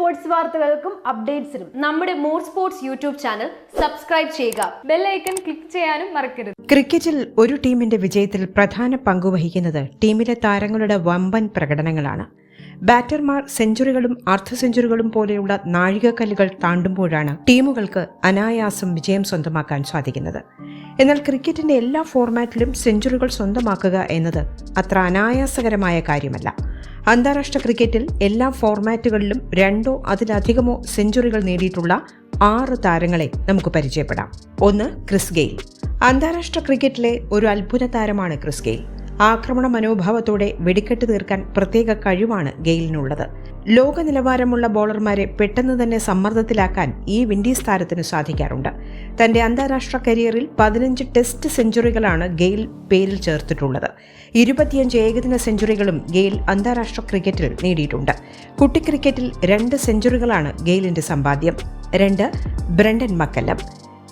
Sports വാർത്തകൾക്കും അപ്ഡേറ്റ്സിനും നമ്മുടെ more sports YouTube channel subscribe ചെയ്യുക. ബെല്ലൈക്കൺ ക്ലിക്ക് ചെയ്യാനും മറക്കരുത്. ക്രിക്കറ്റിൽ ഒരു ടീമിന്റെ വിജയത്തിൽ പ്രധാന പങ്കുവഹിക്കുന്നത് ടീമിലെ താരങ്ങളുടെ വമ്പൻ പ്രകടനങ്ങളാണ്. ബാറ്റർമാർ സെഞ്ചുറികളും അർദ്ധ സെഞ്ചുറികളും പോലെയുള്ള നാഴികക്കല്ലുകൾ താണ്ടുമ്പോഴാണ് ടീമുകൾക്ക് അനായാസം വിജയം സ്വന്തമാക്കാൻ സാധിക്കുന്നത്. എന്നാൽ ക്രിക്കറ്റിന്റെ എല്ലാ ഫോർമാറ്റിലും സെഞ്ചുറികൾ സ്വന്തമാക്കുക എന്നത് അത്ര അനായാസകരമായ കാര്യമല്ല. അന്താരാഷ്ട്ര ക്രിക്കറ്റിൽ എല്ലാ ഫോർമാറ്റുകളിലും രണ്ടോ അതിലധികമോ സെഞ്ചുറികൾ നേടിയിട്ടുള്ള ആറ് താരങ്ങളെ നമുക്ക് പരിചയപ്പെടാം. ഒന്ന് ക്രിസ് ഗെയിൽ. അന്താരാഷ്ട്ര ക്രിക്കറ്റിലെ ഒരു അത്ഭുത താരമാണ് ക്രിസ് ഗെയിൽ. ആക്രമണ മനോഭാവത്തോടെ വെടിക്കെട്ട് തീർക്കാൻ പ്രത്യേക കഴിവാണ് ഗെയിലിനുള്ളത്. ലോക നിലവാരമുള്ള ബോളർമാരെ പെട്ടെന്ന് തന്നെ സമ്മർദ്ദത്തിലാക്കാൻ ഈ വിൻഡീസ് താരത്തിന് സാധിക്കാറുണ്ട്. തന്റെ അന്താരാഷ്ട്ര കരിയറിൽ പതിനഞ്ച് ടെസ്റ്റ് സെഞ്ചുറികളാണ് ഗെയിൽ പേരിൽ ചേർത്തിട്ടുള്ളത്. ഇരുപത്തിയഞ്ച് ഏകദിന സെഞ്ചുറികളും ഗെയിൽ അന്താരാഷ്ട്ര ക്രിക്കറ്റിൽ നേടിയിട്ടുണ്ട്. കുട്ടി ക്രിക്കറ്റിൽ രണ്ട് സെഞ്ചുറികളാണ് ഗെയിലിന്റെ സമ്പാദ്യം. രണ്ട് ബ്രണ്ടൻ മക്കല്ലം.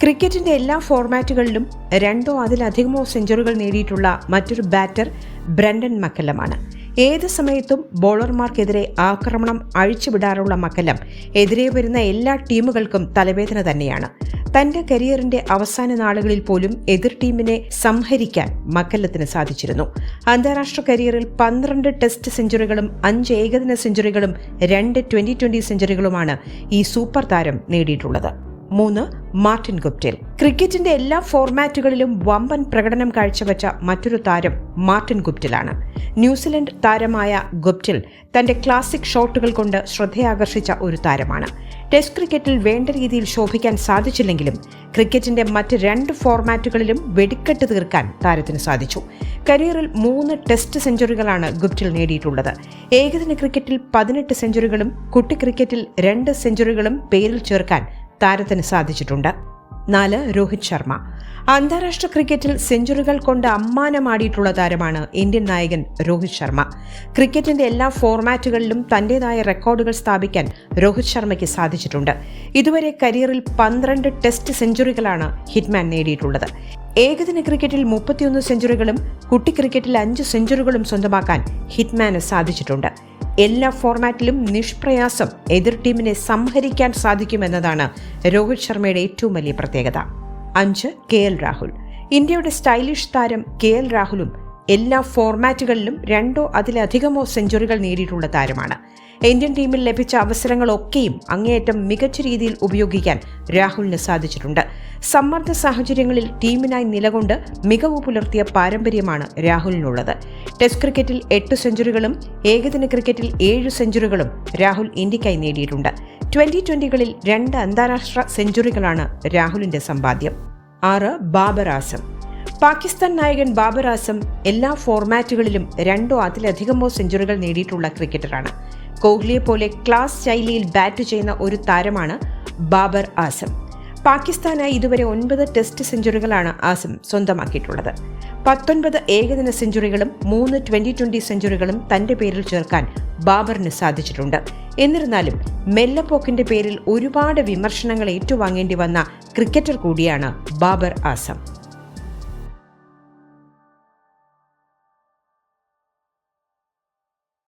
ക്രിക്കറ്റിന്റെ എല്ലാ ഫോർമാറ്റുകളിലും രണ്ടോ അതിലധികമോ സെഞ്ചുറികൾ നേടിയിട്ടുള്ള മറ്റൊരു ബാറ്റർ ബ്രണ്ടൻ മക്കല്ലമാണ്. ഏത് സമയത്തും ബോളർമാർക്കെതിരെ ആക്രമണം അഴിച്ചുവിടാറുള്ള മക്കല്ലം എതിരെ വരുന്ന എല്ലാ ടീമുകൾക്കും തലവേദന തന്നെയാണ്. തന്റെ കരിയറിന്റെ അവസാന നാളുകളിൽ പോലും എതിർ ടീമിനെ സംഹരിക്കാൻ മക്കല്ലത്തിന് സാധിച്ചിരുന്നു. അന്താരാഷ്ട്ര കരിയറിൽ പന്ത്രണ്ട് ടെസ്റ്റ് സെഞ്ചുറികളും അഞ്ച് ഏകദിന സെഞ്ചുറികളും രണ്ട് ട്വന്റി ട്വന്റി സെഞ്ചുറികളുമാണ് ഈ സൂപ്പർ താരം നേടിയിട്ടുള്ളത്. മൂന്ന് മാർട്ടിൻ ഗുപ്റ്റിൽ. ക്രിക്കറ്റിന്റെ എല്ലാ ഫോർമാറ്റുകളിലും വമ്പൻ പ്രകടനം കാഴ്ചവെച്ച മറ്റൊരു താരം മാർട്ടിൻ ഗുപ്റ്റിലാണ്. ന്യൂസിലൻഡ് താരമായ ഗുപ്റ്റിൽ തന്റെ ക്ലാസിക് ഷോട്ടുകൾ കൊണ്ട് ശ്രദ്ധയാകർഷിച്ച ഒരു താരമാണ്. ടെസ്റ്റ് ക്രിക്കറ്റിൽ വേണ്ട രീതിയിൽ ശോഭിക്കാൻ സാധിച്ചില്ലെങ്കിലും ക്രിക്കറ്റിന്റെ മറ്റ് രണ്ട് ഫോർമാറ്റുകളിലും വെടിക്കെട്ട് തീർക്കാൻ താരത്തിന് സാധിച്ചു. കരിയറിൽ മൂന്ന് ടെസ്റ്റ് സെഞ്ചുറികളാണ് ഗുപ്റ്റിൽ നേടിയിട്ടുള്ളത്. ഏകദിന ക്രിക്കറ്റിൽ പതിനെട്ട് സെഞ്ചുറികളും കുട്ടി ക്രിക്കറ്റിൽ രണ്ട് സെഞ്ചുറികളും പേരിൽ ചേർക്കാൻ താരത്തിന് സാധിച്ചിട്ടുണ്ട്. നാല് രോഹിത് ശർമ്മ. അന്താരാഷ്ട്ര ക്രിക്കറ്റിൽ സെഞ്ചുറികൾ കൊണ്ട് അമ്മാനമാടിയിട്ടുള്ള താരമാണ് ഇന്ത്യൻ നായകൻ രോഹിത് ശർമ്മ. ക്രിക്കറ്റിന്റെ എല്ലാ ഫോർമാറ്റുകളിലും തന്റേതായ റെക്കോർഡുകൾ സ്ഥാപിക്കാൻ രോഹിത് ശർമ്മയ്ക്ക് സാധിച്ചിട്ടുണ്ട്. ഇതുവരെ കരിയറിൽ പന്ത്രണ്ട് ടെസ്റ്റ് സെഞ്ചുറികളാണ് ഹിറ്റ്മാൻ നേടിയിട്ടുള്ളത്. ഏകദിന ക്രിക്കറ്റിൽ മുപ്പത്തിയൊന്ന് സെഞ്ചുറികളും കുട്ടി ക്രിക്കറ്റിൽ അഞ്ച് സെഞ്ചുറികളും സ്വന്തമാക്കാൻ ഹിറ്റ്മാന് സാധിച്ചിട്ടുണ്ട്. എല്ലാ ഫോർമാറ്റിലും നിഷ്പ്രയാസം എതിർ ടീമിനെ സംഹരിക്കാൻ സാധിക്കുമെന്നതാണ് രോഹിത് ശർമ്മയുടെ ഏറ്റവും വലിയ പ്രത്യേകത. അഞ്ച് കെ എൽ രാഹുൽ. ഇന്ത്യയുടെ സ്റ്റൈലിഷ് താരം കെ എൽ രാഹുലും എല്ലാ ഫോർമാറ്റുകളിലും രണ്ടോ അതിലധികമോ സെഞ്ചുറികൾ നേടിയിട്ടുള്ള താരമാണ്. ഇന്ത്യൻ ടീമിൽ ലഭിച്ച അവസരങ്ങളൊക്കെയും അങ്ങേയറ്റം മികച്ച രീതിയിൽ ഉപയോഗിക്കാൻ രാഹുലിന് സാധിച്ചിട്ടുണ്ട്. സമ്മർദ്ദ സാഹചര്യങ്ങളിൽ ടീമിനായി നിലകൊണ്ട് മികവ് പുലർത്തിയ പാരമ്പര്യമാണ് രാഹുലിനുള്ളത്. ടെസ്റ്റ് ക്രിക്കറ്റിൽ എട്ട് സെഞ്ചുറികളും ഏകദിന ക്രിക്കറ്റിൽ ഏഴ് സെഞ്ചുറികളും രാഹുൽ ഇന്ത്യക്കായി നേടിയിട്ടുണ്ട്. ട്വന്റി ട്വന്റികളിൽ രണ്ട് അന്താരാഷ്ട്ര സെഞ്ചുറികളാണ് രാഹുലിന്റെ സമ്പാദ്യം. ആറ് ബാബർ ആസം. പാകിസ്ഥാൻ നായകൻ ബാബർ ആസം എല്ലാ ഫോർമാറ്റുകളിലും രണ്ടോ അതിലധികമോ സെഞ്ചുറികൾ നേടിയിട്ടുള്ള ക്രിക്കറ്ററാണ്. കോഹ്ലിയെ പോലെ ക്ലാസ് ശൈലിയിൽ ബാറ്റ് ചെയ്യുന്ന ഒരു താരമാണ് ബാബർ ആസം. പാകിസ്ഥാനായി ഇതുവരെ ഒൻപത് ടെസ്റ്റ് സെഞ്ചുറികളാണ് ആസം സ്വന്തമാക്കിയിട്ടുള്ളത്. പത്തൊൻപത് ഏകദിന സെഞ്ചുറികളും മൂന്ന് ട്വന്റി ട്വന്റി സെഞ്ചുറികളും തന്റെ പേരിൽ ചേർക്കാൻ ബാബറിന് സാധിച്ചിട്ടുണ്ട്. എന്നിരുന്നാലും മെല്ലപ്പോക്കിന്റെ പേരിൽ ഒരുപാട് വിമർശനങ്ങൾ ഏറ്റുവാങ്ങേണ്ടി വന്ന ക്രിക്കറ്റർ കൂടിയാണ് ബാബർ ആസം.